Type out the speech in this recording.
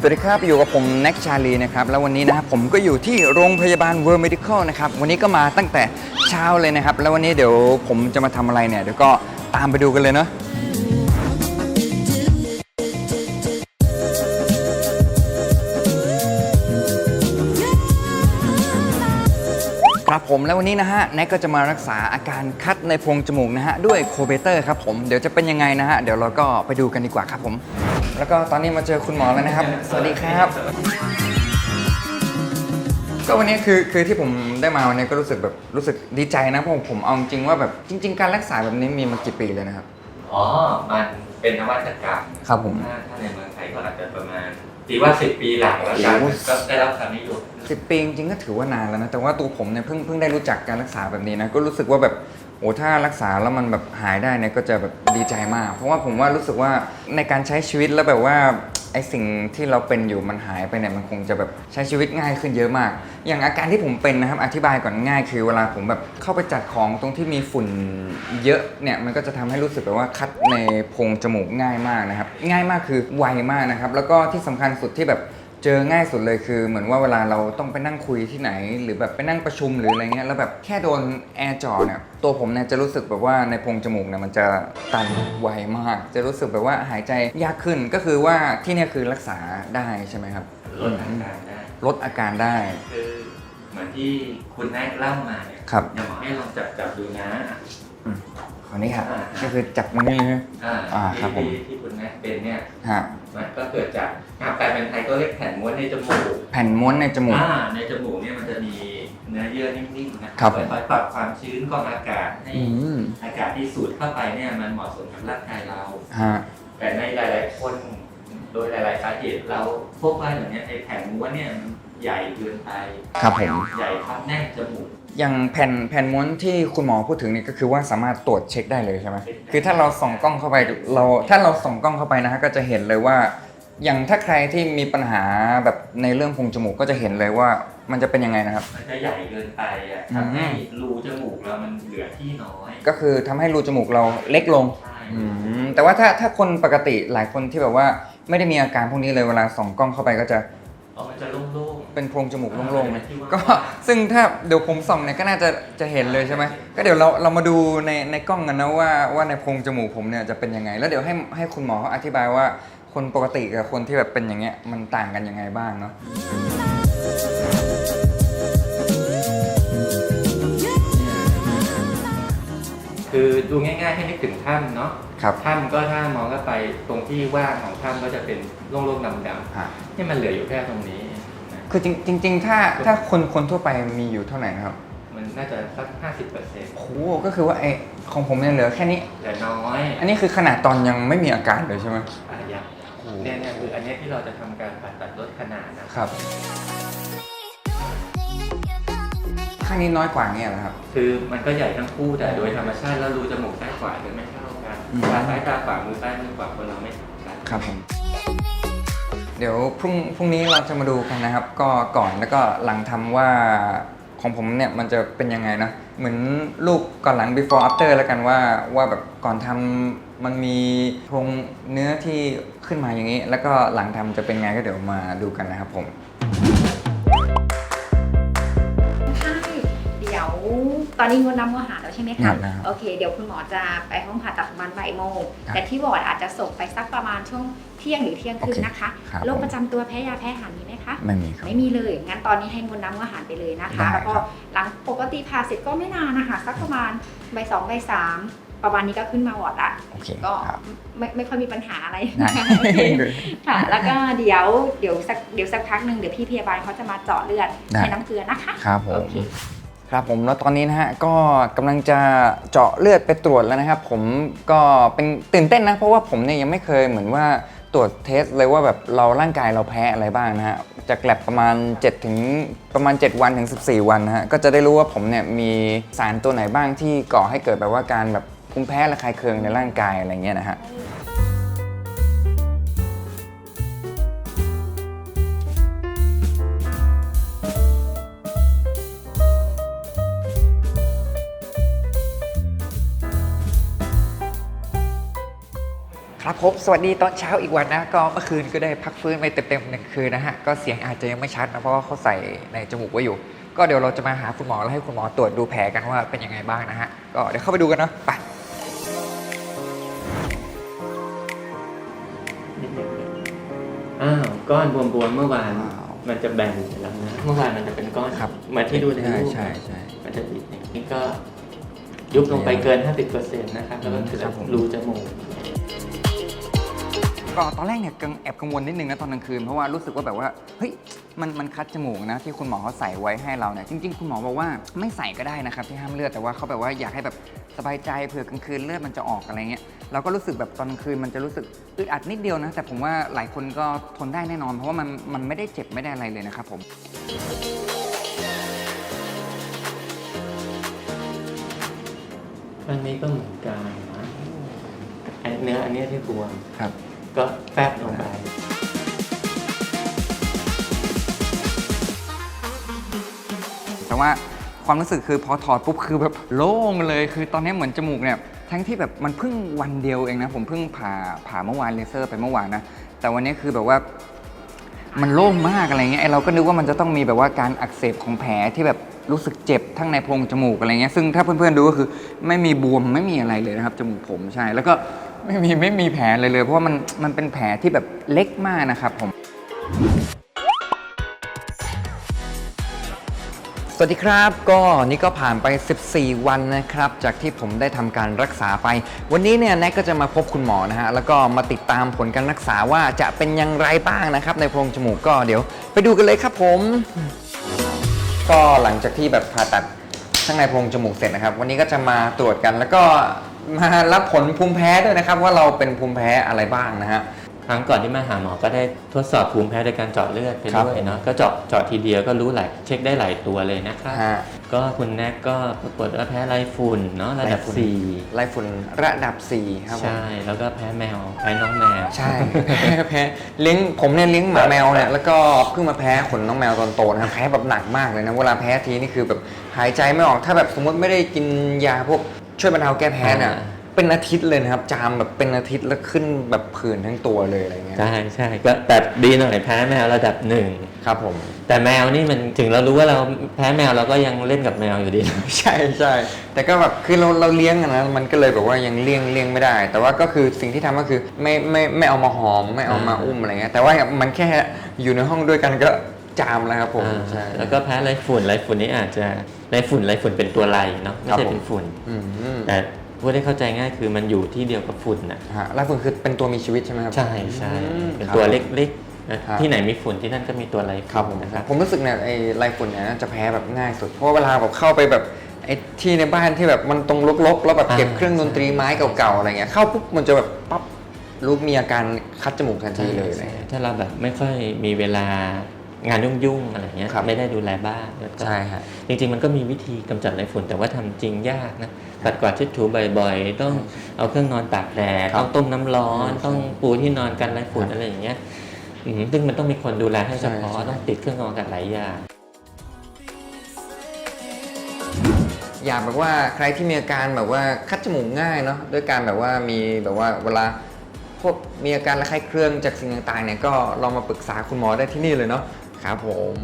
สวัสดีครับ อยู่กับผมแน็กชาลีนะครับ แล้ววันนี้นะครับผมก็อยู่ที่โรงพยาบาลเวอร์มิดิคอลนะครับ วันนี้ก็มาตั้งแต่เช้าเลยนะครับ แล้ววันนี้เดี๋ยวผมจะมาทำอะไรเนี่ย เดี๋ยวก็ตามไปดูกันเลยเนาะ ครับผมแล้ววันนี้นะฮะแน็กก็จะมารักษาอาการคัดในโพรงจมูกนะฮะด้วยโคเบเตอร์ครับผมเดี๋ยวจะเป็นยังไงนะฮะเดี๋ยวเราก็ไปดูกันดีกว่าครับผม แล้วก็ตอนนี้มาเจอคุณหมอแล้วนะครับ สวัสดีครับ ก็วันนี้คือคือที่ผมได้มาวันนี้ก็รู้สึกแบบรู้สึกดีใจนะเพราะผมเอาจริงว่าแบบจริง ๆ การรักษาแบบนี้มีมากี่ปีเลยนะครับ อ๋อ มันเป็นนวัตกรรมครับผมถ้าถ้าในเมืองไทยก็อาจจะประมาณตีว่าสิบปีหลังแล้วกันโอ้โหก็ได้รับความนิยม สิบปีจริงๆก็ถือว่านานแล้วนะ แต่ว่าตัวผมเนี่ยเพิ่งเพิ่งได้รู้จักการรักษาแบบนี้นะ ก็รู้สึกว่าแบบโอ้ถ้ารักษาแล้วมันแบบหายได้เนี่ยก็จะแบบดีใจมาก เพราะว่าผมว่ารู้สึกว่าในการใช้ชีวิตแล้วแบบว่าไอสิ่งที่เราเป็นอยู่มันหายไปเนี่ยมันคงจะแบบใช้ชีวิตง่ายขึ้นเยอะมาก อย่างอาการที่ผมเป็นนะครับอธิบายก่อนง่ายคือเวลาผมแบบเข้าไปจัดของตรงที่มีฝุ่นเยอะเนี่ยมันก็จะทำให้รู้สึกแบบว่าคัดในโพรงจมูกง่ายมากนะครับง่ายมากคือไวมากนะครับแล้วก็ที่สำคัญสุดที่แบบ เจอง่ายสุดเลยคือเหมือนว่าเวลาเราต้องไปนั่งคุยที่ไหน หรือแบบไปนั่งประชุมหรืออะไรเงี้ยแล้วแบบแค่โดนแอร์จ่อเนี่ยตัวผมเนี่ยจะรู้สึกแบบว่าในโพรงจมูกเนี่ยมันจะตันไวมาก จะรู้สึกแบบว่าหายใจยากขึ้นก็คือว่าที่เนี่ยคือรักษาได้ใช่ไหมครับ ลดอาการได้ลดอาการได้ คือเหมือนที่คุณแนกเล่ามาเนี่ยครับ อย่าหมอให้ลองจับจับดูนะ อืมขอนี้ครับอ่าก็คือจับมันนี่เลยอ่าอ่าที่ครับผม ที่ที่คุณ แนกเป็นเนี่ยฮะมันก็เกิดจากอ่าแปลเป็นไทยก็เรียกแผ่นม้วนในจมูกแผ่นม้วนในจมูก อ่าในจมูกเนี่ยมันจะมีเนื้อเยื่อนิ่มๆนะครับผมคอยปรับความชื้นกรองอากาศให้อืมอากาศที่สูดเข้าไปเนี่ยมันเหมาะสมกับร่างกายเรา ฮะแต่ในหลาย ๆ คนโดยหลาย ๆ สาเหตุเราพบว่าอย่างเนี้ยไอ้แผ่นม้วนเนี่ยมันใหญ่เกินไป ครับผม ใหญ่ทับแน่นจมูกอย่างแผ่นแผ่นม้วนที่คุณหมอพูดถึงนี่ก็คือว่าสามารถตรวจเช็คได้เลยใช่ไหมคือถ้าเราส่องกล้องเข้าไปเราถ้าเราส่องกล้องเข้าไปนะฮะก็จะเห็นเลยว่า อย่างถ้าใครที่มีปัญหาแบบในเรื่องโพรงจมูกก็จะเห็นเลยว่ามันจะเป็นยังไงนะครับ มันจะใหญ่เกินไปอะอืมทำให้รูจมูกเรามันเหลือที่น้อย ก็คือทำให้รูจมูกเราเล็กลงใช่อืมแต่ว่าถ้าถ้าคนปกติหลายคนที่แบบว่าไม่ได้มีอาการพวกนี้เลยเวลาส่องกล้องเข้าไปก็จะ เพราะมันจะโล่ง เป็นโพรงจมูกโล่งๆเลยที่ว่าก็ซึ่งถ้าเดี๋ยวผมส่องเนี่ยก็น่าจะจะเห็นเลยใช่ไหมก็เดี๋ยวเราเรามาดูในในกล้องกันนะว่าว่าในโพรงจมูกผมเนี่ยจะเป็นยังไง แล้วเดี๋ยวให้ให้คุณหมอเขาอธิบายว่าคนปกติกับคนที่แบบเป็นอย่างเงี้ยมันต่างกันยังไงบ้างเนาะๆคือดูง่ายๆให้นึกถึงถ้ำเนาะครับถ้ำก็ถ้ามองเข้าไปตรงที่ว่างของถ้ำก็จะเป็นโล่งๆดำฮะๆที่มันเหลืออยู่แค่ตรงนี้นะ คือจริงจริงๆถ้าถ้าคนคนทั่วไปมีอยู่เท่าไหร่นะครับมันน่าจะสักห้าสิบเปอร์เซ็นต์โอ้โหก็คือว่าไอของผมเนี่ยเหลือแค่นี้ แต่น้อยอันนี้คือขนาดตอนยังไม่มีอาการเลยใช่ไหมอะอย่างโอ้ เนี่ยเนี่ยคืออันเนี้ยที่เราจะทำการผ่าตัดลดขนาดนะครับข้างนี้น้อยกว่าเนี่ยเหรอครับ คือมันก็ใหญ่ทั้งคู่แต่โดยธรรมชาติแล้วรูจมูกซ้ายขวาจะไม่เท่ากันอืม ตาซ้ายตาขวามือซ้ายมือขวาคนเราไม่เท่ากัน ครับผม เดี๋ยวพรุ่งพรุ่งนี้เราจะมาดูกันนะครับ ก็ก่อนแล้วก็หลังทำว่าของผมเนี่ยมันจะเป็นยังไงนะเหมือนรูปก่อนหลัง before after แล้วกันว่าว่าแบบก่อนทำมันมีโครงเนื้อที่ขึ้นมาอย่างนี้ แล้วก็หลังทำจะเป็นไงก็เดี๋ยวมาดูกันนะครับผม ตอนนี้งดน้ำงดอาหารแล้วใช่ไหมงคะดแล้วโอเค เดี๋ยวคุณหมอจะไปห้องผ่าตัดประมาณบ่ายโมง ครับแต่ที่วอร์ดอาจจะส่งไปสักประมาณช่วงเที่ยงหรือเที่ยงคืนโอเคนะคะครับ โรคประจำตัวแพ้ยาแพ้อาหารมีไหมคะ ไม่มีครับ ไม่มีเลย งั้นตอนนี้ให้งดน้ำงดอาหารไปเลยนะคะ ได้แล้วก็ครับ หลังปกติผ่าเสร็จก็ไม่นานนะคะสักประมาณบ่ายสองบ่ายสามประมาณนี้ก็ขึ้นมาวอร์ดละ โอเคก็ครับไม่ไม่ค่อยมีปัญหาอะไรได้ นะคะโอเคค่ะ แล้วก็เดี๋ยวเดี๋ยวสักเดี๋ยวสักพักหนึ่งเดี๋ยวพี่พยาบาลเขาจะมาเจาะเลือดได้ ให้น้ำเกลือนะคะ ครับผโอม เค ครับผมแล้วตอนนี้นะฮะก็กำลังจะเจาะเลือดไปตรวจแล้วนะครับ ผมก็เป็นตื่นเต้นนะ เพราะว่าผมเนี่ยยังไม่เคยเหมือนว่าตรวจเทสเลยว่าแบบเราร่างกายเราแพ้อะไรบ้างนะฮะจะแกลบประมาณ7ถึงประมาณ 7 วันถึง 14 วันนะฮะก็จะได้รู้ว่าผมเนี่ยมีสารตัวไหนบ้างที่ก่อให้เกิดแบบว่าการแบบภูมิแพ้ระคายเคืองในร่างกายอะไรเงี้ยนะฮะ ครับครับผมสวัสดีตอนเช้าอีกวันนะ ก็เมื่อคืนก็ได้พักฟื้นไปเต็มๆหนึ่งคืนนะฮะ ก็เสียงอาจจะยังไม่ชัดนะ เพราะว่าเขาใส่ในจมูกไว้อยู่ ก็เดี๋ยวเราจะมาหาคุณหมอแล้วให้คุณหมอตรวจดูแผลกันว่าเป็นยังไงบ้างนะฮะ ก็เดี๋ยวเข้าไปดูกันเนาะ ไปอ้าวก้อนบวมๆเมื่อวานว้าวมันจะแบ่งไปแล้วนะ เมื่อวานมันจะเป็นก้อนครับเหมือนที่ดูในรูปใช่ใช่มันจะติดอย่างนี้ก็ยุบลงไปเกิน 50%นะครับ แล้วก็คือครับผมรูจมูก ก็ตอนแรกเนี่ยกังแอบกังวลนิดนึงนะตอนกลางคืนเพราะว่ารู้สึกว่าแบบว่าเฮ้ยมันมันคัดจมูกนะที่คุณหมอเขาใส่ไว้ให้เราเนี่ยจริง ๆ คุณหมอบอกว่าไม่ใส่ก็ได้นะครับที่ห้ามเลือดแต่ว่าเขาแบบว่าอยากให้แบบสบายใจเผื่อกลางคืนเลือดมันจะออกอะไรเงี้ยเราก็รู้สึกแบบตอนกลางคืนมันจะรู้สึกอึดอัดนิดเดียวนะแต่ผมว่าหลายคนก็ทนได้แน่นอน เพราะว่ามันมันไม่ได้เจ็บไม่ได้อะไรเลยนะครับผมอันนี้ก็เหมือนกันนะอันเนื้ออันเนี้ยที่บวมครับ ก็แฟบลงไปแต่ว่าความรู้สึกคือพอถอดปุ๊บคือแบบโล่งเลยคือตอนนี้เหมือนจมูกเนี่ยทั้งที่แบบมันเพิ่งวันเดียวเองนะ ผมเพิ่งผ่าผ่าเมื่อวานเลเซอร์ไปเมื่อวานนะ แต่วันนี้คือแบบว่ามันโล่งมากอะไรเงี้ยไอเราก็นึกว่ามันจะต้องมีแบบว่าการอักเสบของแผลที่แบบรู้สึกเจ็บทั้งในโพรงจมูกอะไรเงี้ยซึ่งถ้าเพื่อนๆดูก็คือไม่มีบวมไม่มีอะไรเลยนะครับจมูกผมใช่แล้วก็ ไม่มีไม่มีแผลเลยเลย เพราะว่ามันมันเป็นแผลที่แบบเล็กมากนะครับผม สวัสดีครับก็นี่ก็ผ่านไป 14 วันนะครับ จากที่ผมได้ทำการรักษาไป วันนี้เนี่ยแน็กก็จะมาพบคุณหมอนะฮะแล้วก็มาติดตามผลการรักษาว่าจะเป็นอย่างไรบ้างนะครับ ในโพรงจมูกก็เดี๋ยว ไปดูกันเลยครับผม ก็หลังจากที่แบบผ่าตัดข้างในโพรงจมูกเสร็จนะครับ วันนี้ก็จะมาตรวจกันแล้วก็ มารับผลภูมิแพ้ด้วยนะครับ ว่าเราเป็นภูมิแพ้อะไรบ้างนะฮะ ครั้งก่อนที่มาหาหมอก็ได้ทดสอบภูมิแพ้โดยการเจาะเลือดไปครับด้วยเนาะก็เจาะเจาะทีเดียวก็รู้หลายเช็คได้หลายตัวเลยนะครับฮะ ก็คุณแน็กก็ปรากฏว่าแพ้ไรฝุ่นเนาะระดับไรฝุ่น สี่ไล่ฝุ่นระดับ 4 ครับผม ใช่แล้วก็แพ้แมวแพ้น้องแมว ใช่แพ้แพ้เลี้ยงผมเนี่ยเลี้ยงหมาแมวเนี่ยแล้วก็เพิ่งมาแพ้ขนน้องแมวตอนโตนะครับแพ้แบบหนักมากเลยนะเวลาแพ้ทีนี่คือแบบหายใจไม่ออกถ้าแบบสมมติไม่ได้กินยาพวก ช่วยบรรเทาแก้แพ้เนี่ยอ่า เป็นอาทิตย์เลยนะครับ จามแบบเป็นอาทิตย์แล้วขึ้นแบบผื่นทั้งตัวเลยอะไรเงี้ยใช่ใช่ก็แต่ดีหน่อยแพ้แมวระดับหนึ่งครับผม แต่แมวนี่มันถึงเรารู้ว่าเราแพ้แมวเราก็ยังเล่นกับแมวอยู่ดี ใช่ใช่แต่ก็แบบคือเราเราเลี้ยงอะนะมันก็เลยแบบว่ายังเลี้ยงเลี้ยงไม่ได้ แต่ว่าก็คือสิ่งที่ทำก็คือไม่ไม่ไม่เอามาหอมไม่เอามาอ่าอุ้มอะไรเงี้ยแต่ว่ามันแค่อยู่ในห้องด้วยกันก็จามแล้วครับผมอ่าใช่แล้วก็แพ้ไรฝุ่นไรฝุ่นนี่อาจจะ ไรฝุ่นไรฝุ่นเป็นตัวไรเนาะไม่ครับใช่ผมเป็นฝุ่นอืมแต่พูดให้เข้าใจง่ายคือมันอยู่ที่เดียวกับฝุ่นนะฮะลายฝุ่นคือเป็นตัวมีชีวิตใช่ไหมครับ ใช่ใช่อืมเป็นครับตัวเล็กๆนะครับ ที่ไหนมีฝุ่นที่นั่นก็มีตัวไรครับผมนะครับ ผมรู้สึกเนี่ยไอ้ลายฝุ่นเนี่ยน่าจะแพ้แบบง่ายสุด เพราะว่าเวลาแบบเข้าไปแบบไอ้ที่ในบ้านที่แบบมันตรงรกๆแล้วแบบเก็บอ่าเครื่องดนตรีไม้เก่าๆอะไรเงี้ยเข้าปุ๊บมันจะแบบปั๊บรู้มีอาการคัดจมูกทันทีเลยอะไรเงี้ย ถ้าเราแบบไม่ค่อยมีเวลา งานยุ่งๆอะไรเงี้ยครับไม่ได้ดูแลบ้านแล้วก็ใช่ฮะจริงๆมันก็มีวิธีกำจัดไรฝุ่น แต่ว่าทำจริงยากนะปัดกวาดเช็ดถูบ่อยๆ ต้องเอาเครื่องนอนตากแดดครับต้องต้มน้ำร้อนใช่ต้องปูที่นอนกันไรฝุ่นครับอะไรอย่างเงี้ยอืมซึ่งมันต้องมีคนดูแลให้เฉพาะใช่ใช่ ต้องติดเครื่องนอนกันหลายอย่าง อยากแบบว่าใครที่มีอาการแบบว่าคัดจมูกง่ายเนาะด้วยการแบบว่ามีแบบว่าเวลาพวกมีอาการระคายเคืองจากสิ่งต่างๆเนี่ยก็ลองมาปรึกษาคุณหมอได้ที่นี่เลยเนาะ ครับผม